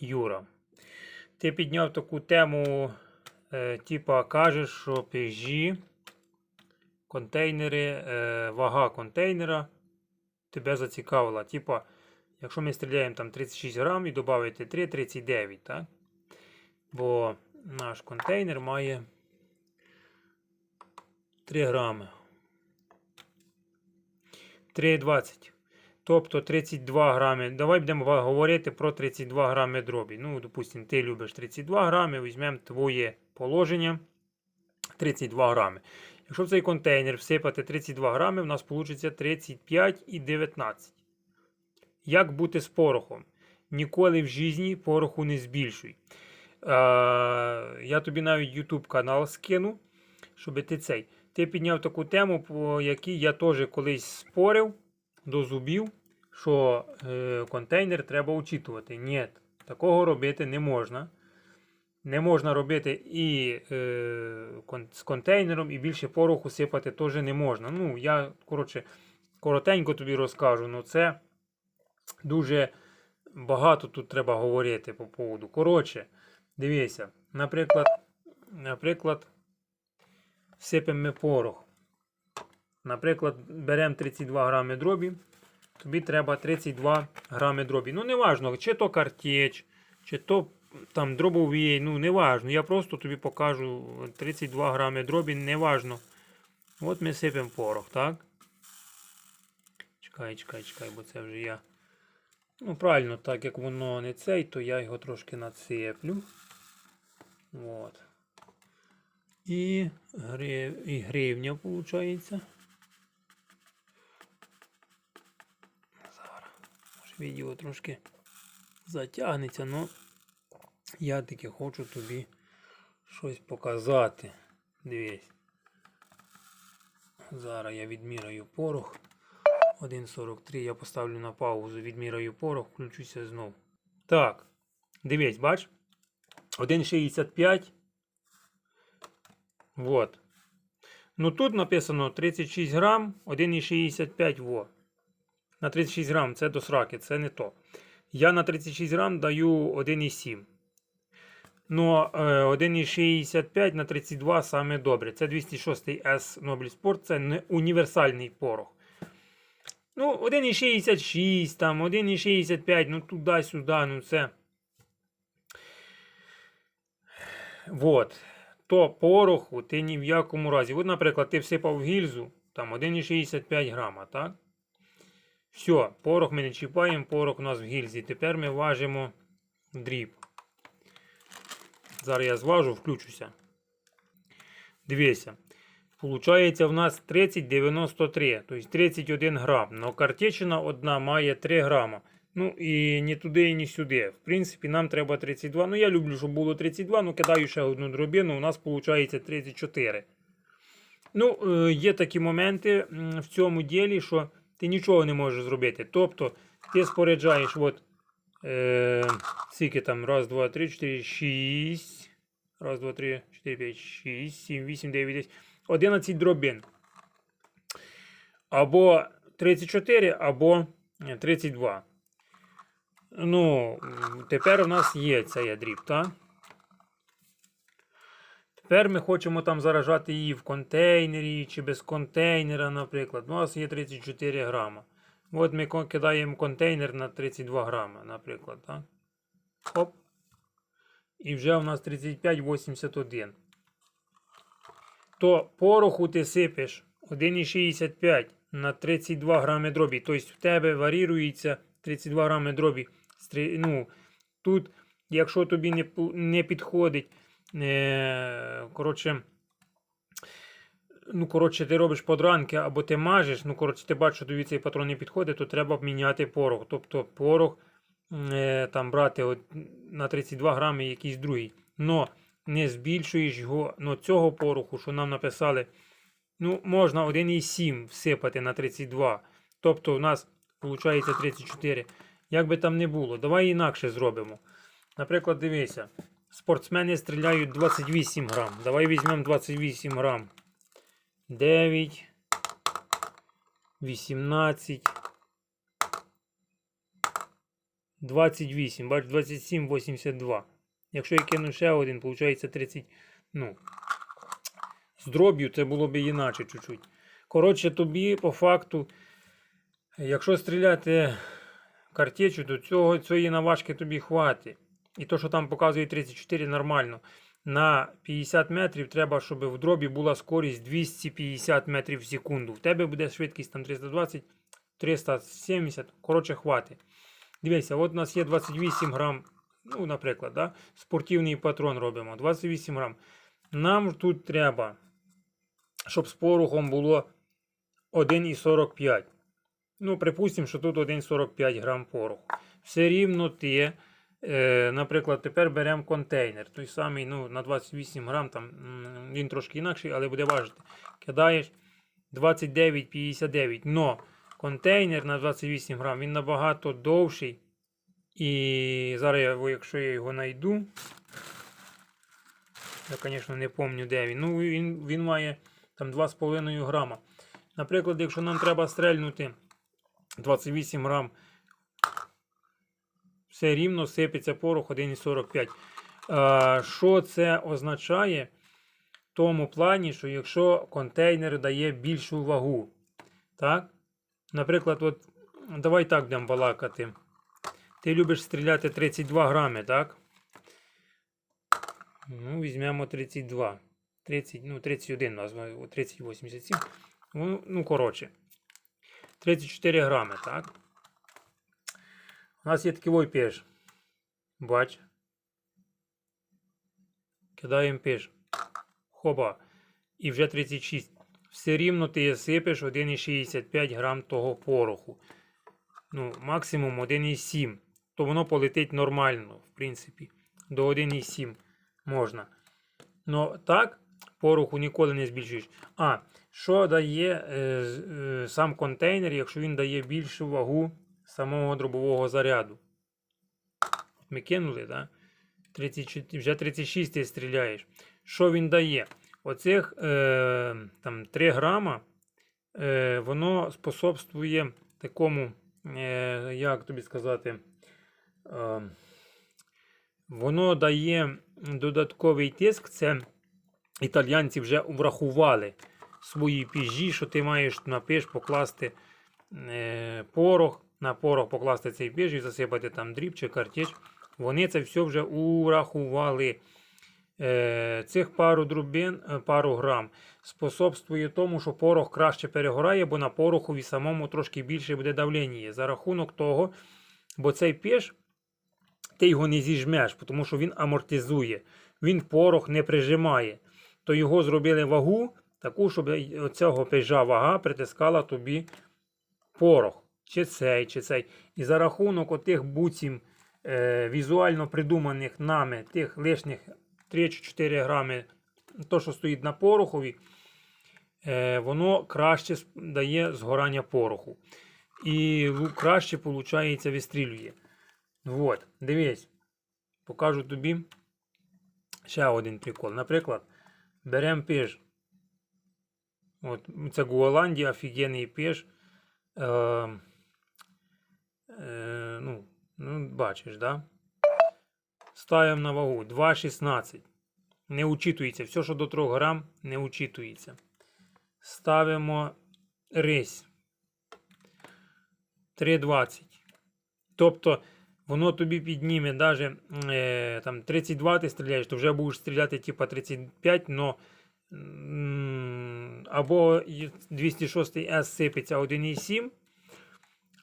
Юра, ти підняв таку тему, е, типа кажеш, що PSG, контейнери, е, вага контейнера тебе зацікавила. Типа, якщо ми стріляємо там 36 грам і додати 3, 39, так? Бо наш контейнер має 3 грами. 3,20. Тобто 32 грами. Давай будемо говорити про 32 грами дробі. Ну, допустимо, ти любиш 32 грами, візьмемо твоє положення 32 грами. Якщо в цей контейнер всипати 32 грами, в нас вийде 35 і 19. Як бути з порохом? Ніколи в житті пороху не збільшуй. Е, я тобі навіть YouTube канал скину, щоб ти цей. Ти підняв таку тему, по якій я теж колись спорив до зубів, що е, контейнер треба учитувати. Ні, такого робити не можна. Не можна робити і е, кон- з контейнером, і більше пороху сипати теж не можна. Ну, я, коротше, коротенько тобі розкажу, ну це дуже багато тут треба говорити по поводу. Коротше, дивися, наприклад, наприклад, сипемо порох. Наприклад, беремо 32 грами дробі, тобі треба 32 грами дробі. Ну, не важно, чи то картеч, чи то там дробовий, ну не важно. Я просто тобі покажу 32 грами дробі, не важно. От ми сипемо порох, так? Чекай, чекай, чекай, бо це вже я. Ну, правильно, так як воно не цей, то я його трошки насиплю. От. І, грив... і гривня, виходить. Відео трошки затягнеться, але я таки хочу тобі щось показати. Дивись. Зараз я відміряю порох. 1.43 я поставлю на паузу, відміряю порох, включуся знов. Так, дивись, бач? 1.65. Вот. Ну тут написано 36 грам, 1,65 во. На 36 грам це до сраки, це не то. Я на 36 грам даю 1,7. Ну, е, 1,65 на 32 саме добре. Це 206 S Nobel Sport, це не універсальний порох. Ну, 1,66, там, 1,65, ну туди-сюди, ну це. Вот. То пороху ти ні в якому разі. От, наприклад, ти всипав гільзу, там 1,65 грама, так? Все, порох ми не чіпаємо, порох у нас в гільзі. Тепер ми важимо дріб. Зараз я зважу, включуся. Дивіться. Получається в нас 30,93, тобто 31 грам. Но картечина одна має 3 грама. Ну і ні туди, і ні сюди. В принципі, нам треба 32. Ну, я люблю, щоб було 32, ну кидаю ще одну дробину, у нас виходить 34. Ну, е, є такі моменти в цьому ділі, що ти нічого не можеш зробити. Тобто, ти споряджаєш, от, е, скільки там, раз, два, три, чотири, шість. Раз, два, три, чотири, п'ять, шість, сім, вісім, дев'ять, десять. 11 дробин. Або 34, або е, 32. Ну, тепер у нас є цей дріб, так? Тепер ми хочемо там заражати її в контейнері чи без контейнера, наприклад. У нас є 34 грама. От ми кидаємо контейнер на 32 грама, наприклад. Так? Хоп. І вже у нас 35,81. То пороху ти сипеш 1,65 на 32 грами дробі. Тобто в тебе варірується 32 грами дробі. Ну, тут, якщо тобі не, не підходить, коротше, ну, коротше, ти робиш подранки або ти мажеш, ну, коротше, ти бачиш, що тобі цей патрон не підходить, то треба міняти порох. Тобто порох е, там брати от, на 32 грами якийсь другий. Но не збільшуєш його ну, цього пороху, що нам написали. Ну, можна 1,7 всипати на 32. Тобто у нас виходить 34. Як би там не було, давай інакше зробимо. Наприклад, дивися, спортсмени стріляють 28 грам. Давай візьмемо 28 грам. 9, 18, 28, бач, 27, 82. Якщо я кину ще один, виходить 30. Ну, з дроб'ю це було б іначе чуть-чуть. Коротше, тобі по факту, якщо стріляти картечю, то цього, цієї наважки тобі хватить. І то, що там показує 34, нормально. На 50 метрів треба, щоб в дробі була скорість 250 метрів в секунду. В тебе буде швидкість там 320, 370. Коротше, хватить. Дивіться, от у нас є 28 грам, ну, наприклад, да? спортивний патрон робимо. 28 грам. Нам тут треба, щоб з порохом було 1,45. Ну, припустимо, що тут 1,45 грам пороху. Все рівно ти, наприклад, тепер беремо контейнер. Той самий ну, на 28 грам, там, він трошки інакший, але буде важити. Кидаєш 29,59. Но контейнер на 28 грам, він набагато довший. І зараз, я, якщо я його знайду, я, звісно, не пам'ятаю, де він. Ну, він, він має там 2,5 грама. Наприклад, якщо нам треба стрельнути 28 грам, все рівно сипеться порох 1,45. Що це означає? В тому плані, що якщо контейнер дає більшу вагу, так? Наприклад, от, давай так будемо балакати. Ти любиш стріляти 32 грами, так? Ну, візьмемо 32. 30, ну, 31 назвемо, 3087. Ну, ну, коротше. 34 грами, так? У нас є такий войпеж. Бач. Кидаємо пеш. Хоба. І вже 36. Все рівно ти сипеш 1,65 грам того пороху. Ну, максимум 1,7. То воно полетить нормально, в принципі. До 1,7 можна. Ну так, пороху ніколи не збільшуєш. А, що дає е, е, сам контейнер, якщо він дає більшу вагу самого дробового заряду? Ми кинули, да? 34, вже 36 ти стріляєш. Що він дає? Оцих е, там, 3 грама, е, воно способствує такому, е, як тобі сказати, е, воно дає додатковий тиск. Це італійці вже врахували свої піжі, що ти маєш на піж покласти е, порох, на порох покласти цей піж і засипати там дріб чи картеч. Вони це все вже урахували. Е, цих пару дробин, е, пару грам способствує тому, що порох краще перегорає, бо на порохові самому трошки більше буде давлення. За рахунок того, бо цей піж, ти його не зіжмеш, тому що він амортизує. Він порох не прижимає. То його зробили вагу таку, щоб цього пежа вага притискала тобі порох. Чи цей, чи цей. І за рахунок отих буцім е, візуально придуманих нами тих лишніх 3-4 грами, то, що стоїть на порохові, е, воно краще дає згорання пороху. І лу- краще, виходить, вистрілює. Вот, дивись, покажу тобі ще один прикол. Наприклад, беремо пиж. От, це Голландія, офігенний пиж. Е, е, ну, ну, бачиш, да? Ставимо на вагу 2,16. Не учитується. Все, що до 3 грам, не учитується. Ставимо рись 3,20. Тобто, воно тобі підніме навіть е, там 32 ти стріляєш, то вже будеш стріляти типа 35, но або 206 S сипеться 1,7,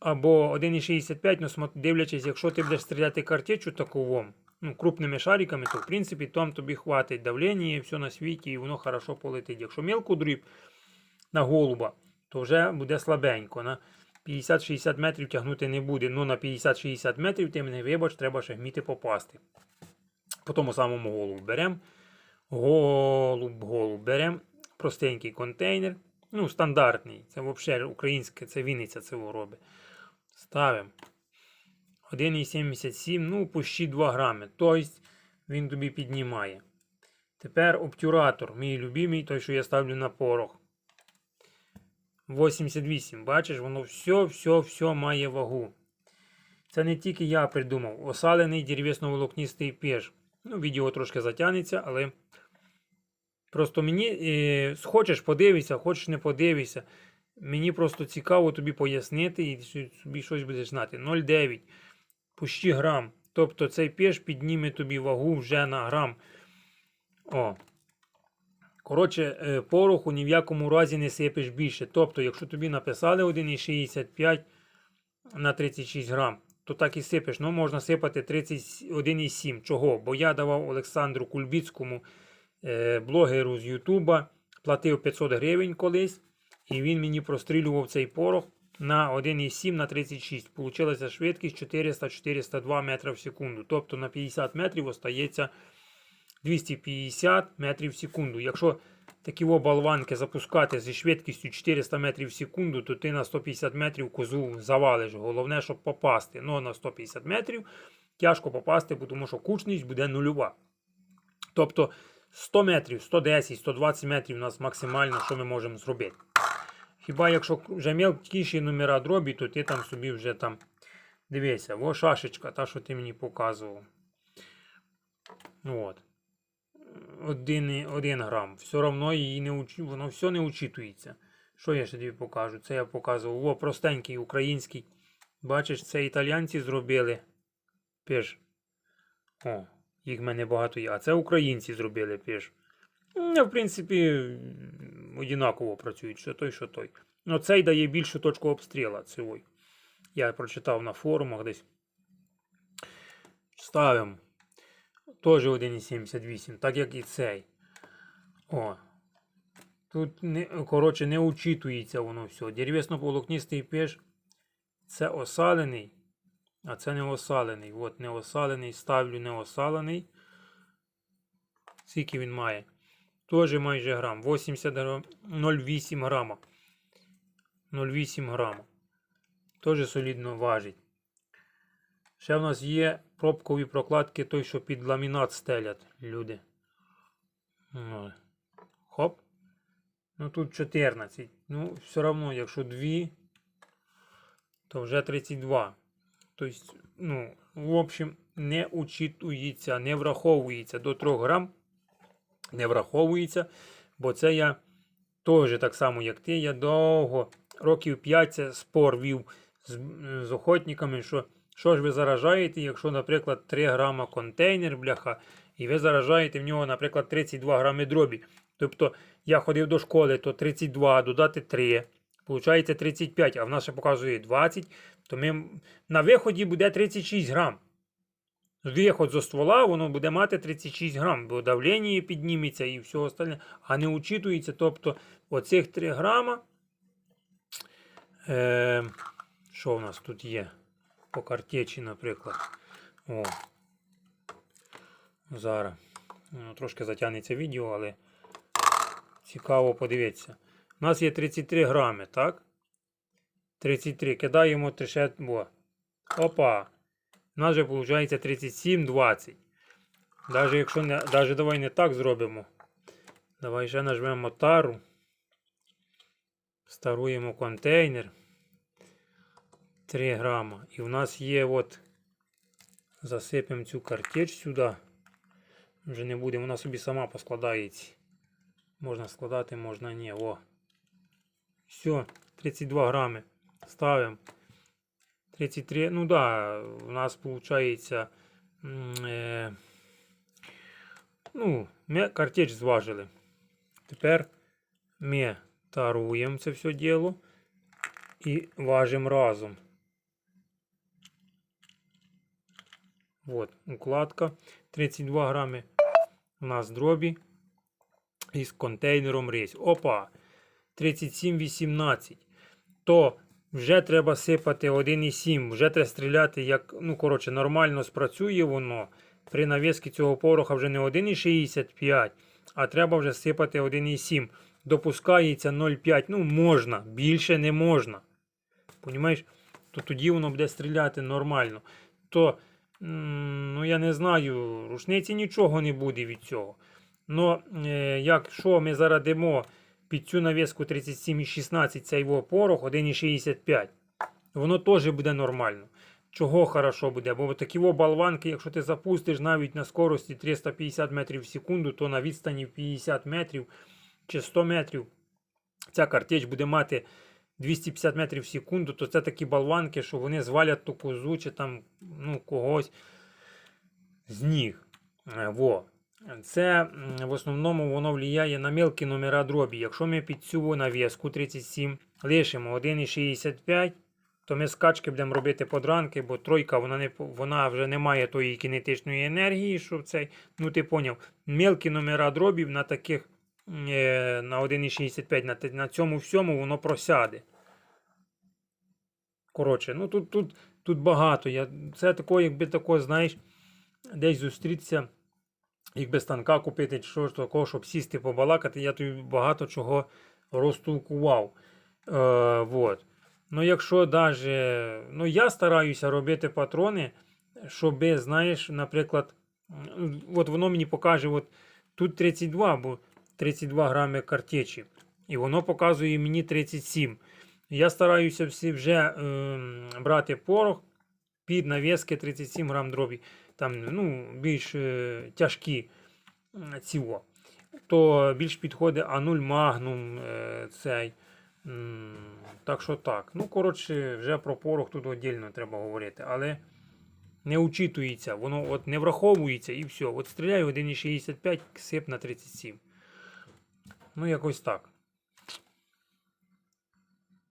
або 1,65, ну дивлячись, якщо ти будеш стріляти картечу таковом, ну, крупними шариками, то в принципі там тобі хватить давлення, і все на світі, і воно хорошо полетить. Якщо мелку дріб на голуба, то вже буде слабенько. На 50-60 метрів тягнути не буде. Ну на 50-60 метрів ти мене вибач, треба ще вміти попасти. По тому самому голубу беремо. Голуб, голуб беремо. Простенький контейнер. Ну, стандартний. Це взагалі українське, це Вінниця це робить. Ставимо. 1,77, ну, почти 2 грами. Тобто він тобі піднімає. Тепер обтюратор, мій любимий, той, що я ставлю на порох. 88. Бачиш, воно все, все, все має вагу. Це не тільки я придумав. Осалений дерев'ясно-волокнистий пеж. Ну, відео трошки затягнеться, але просто мені е, хочеш подивися, хочеш не подивися. Мені просто цікаво тобі пояснити і собі щось будеш знати. 0,9 почти грам. Тобто цей пеш підніме тобі вагу вже на грам. О. Коротше, е, пороху ні в якому разі не сипеш більше. Тобто, якщо тобі написали 1,65 на 36 грам, то так і сипеш. Ну, можна сипати 31,7. Чого? Бо я давав Олександру Кульбіцькому, е, блогеру з Ютуба, платив 500 гривень колись, і він мені прострілював цей порох на 1,7 на 36. Получилася швидкість 400-402 метри в секунду. Тобто на 50 метрів остається 250 метрів в секунду. Якщо такі о болванки запускати зі швидкістю 400 метрів в секунду, то ти на 150 метрів козу завалиш. Головне, щоб попасти. Ну, на 150 метрів тяжко попасти, тому що кучність буде нульова. Тобто 100 метрів, 110, 120 метрів у нас максимально, що ми можемо зробити. Хіба якщо вже мелкіші номера дробі, то ти там собі вже там дивися, во шашечка, та, що ти мені показував. От. Один, один грам. Все одно її не учи, воно все не учитується. Що я ще тобі покажу? Це я показував. О, простенький український. Бачиш, це італійці зробили. Пиш. О, їх в мене багато є. А це українці зробили пиш. В принципі, однаково працюють, що той, що той. Ну, цей дає більшу точку обстрілу. Цей. Я прочитав на форумах десь. Ставимо. Теж 1,78, так як і цей. О. Тут, не, коротше, не учитується воно все. Дерев'ясно-волокнистий пеш це осалений, а це не осалений. От не осалений, ставлю не осалений. Скільки він має? Теж майже грам. 80 грам, 0,8 грама. 0,8 грама. Теж солідно важить. Ще в нас є пробкові прокладки, той, що під ламінат стелять люди. Ну, Хоп. Ну тут 14. Ну, все одно, якщо 2, то вже 32. Тобто, ну, в общем, не учитується, не враховується до 3 грам. Не враховується, бо це я теж так само, як ти. Я довго, років 5 це спор вів з, з охотниками, що що ж ви заражаєте, якщо, наприклад, 3 грама контейнер, бляха, і ви заражаєте в нього, наприклад, 32 грами дробі. Тобто я ходив до школи, то 32, додати 3, получається 35, а в нас ще показує 20, то ми на виході буде 36 грам. Виход зі ствола, воно буде мати 36 грам, бо давлення підніметься і все остальне, а не учитується. Тобто оцих 3 грама. Е, що в нас тут є? По картечі, наприклад. О. Зараз. Ну, трошки затягнеться відео, але цікаво подивитися. У нас є 33 грами, так? 33. Кидаємо. О. Опа. У нас же виходить 37-20. Навіть якщо не. Даже давай не так зробимо. Давай ще нажмемо тару. Старуємо контейнер. 3 грама. І в нас є от. Засипемо цю картеч сюди. Вже не буде, вона собі сама поскладається. Можна складати, можна ні. О. Все, 32 грами. Ставимо. 33. Ну да, у нас виходить. Е, ну, ми картеч зважили. Тепер ми таруємо це все діло і важимо разом. Вот, укладка 32 грами. У нас дробі із контейнером рейс. Опа! 37,18. То вже треба сипати 1,7. Вже треба стріляти, як, ну, коротше, нормально спрацює воно. При нав'язці цього пороха вже не 1,65, а треба вже сипати 1,7. Допускається 0,5. Ну, можна, більше не можна. Понімаєш? То тоді воно буде стріляти нормально. То Ну, я не знаю, рушниці нічого не буде від цього. Ну, е, якщо ми зараз дамо під цю навіску 37,16 цей його порох 1,65, воно теж буде нормально. Чого хорошо буде? Бо такі болванки, якщо ти запустиш навіть на скорості 350 метрів в секунду, то на відстані 50 метрів чи 100 метрів ця картеч буде мати 250 метрів в секунду, то це такі болванки, що вони звалять ту козу чи там ну, когось з ніг. Е, Во. Це в основному воно впливає на мелкі номера дробі. Якщо ми під цю навіску 37 лишимо 1,65, то ми скачки будемо робити подранки, бо тройка вона, не, вона вже не має тої кінетичної енергії, що цей, ну ти поняв, мелкі номера дробів на таких е, на 1,65 на, на цьому всьому воно просяде. Коротше, ну тут, тут, тут багато. Я, це тако, якби тако, знаєш, десь зустрітися, якби станка купити, чи що ж такого, щоб сісти побалакати, я тобі багато чого розтолкував. Е, вот. Ну, якщо даже, ну, я стараюся робити патрони, щоб, знаєш, наприклад, от воно мені покаже, от тут 32, бо 32 грами картечі, і воно показує мені 37. Я стараюся всі вже ем, брати порох під навіски 37 грам дробі, там ну, більш е, тяжкі м. То більш підходить А0 Magnum е, цей. Так що так. Ну, коротше, вже про порох тут віддільно треба говорити. Але не учитується, воно от не враховується і все. От стріляю 1,65, сип на 37. Ну, якось так.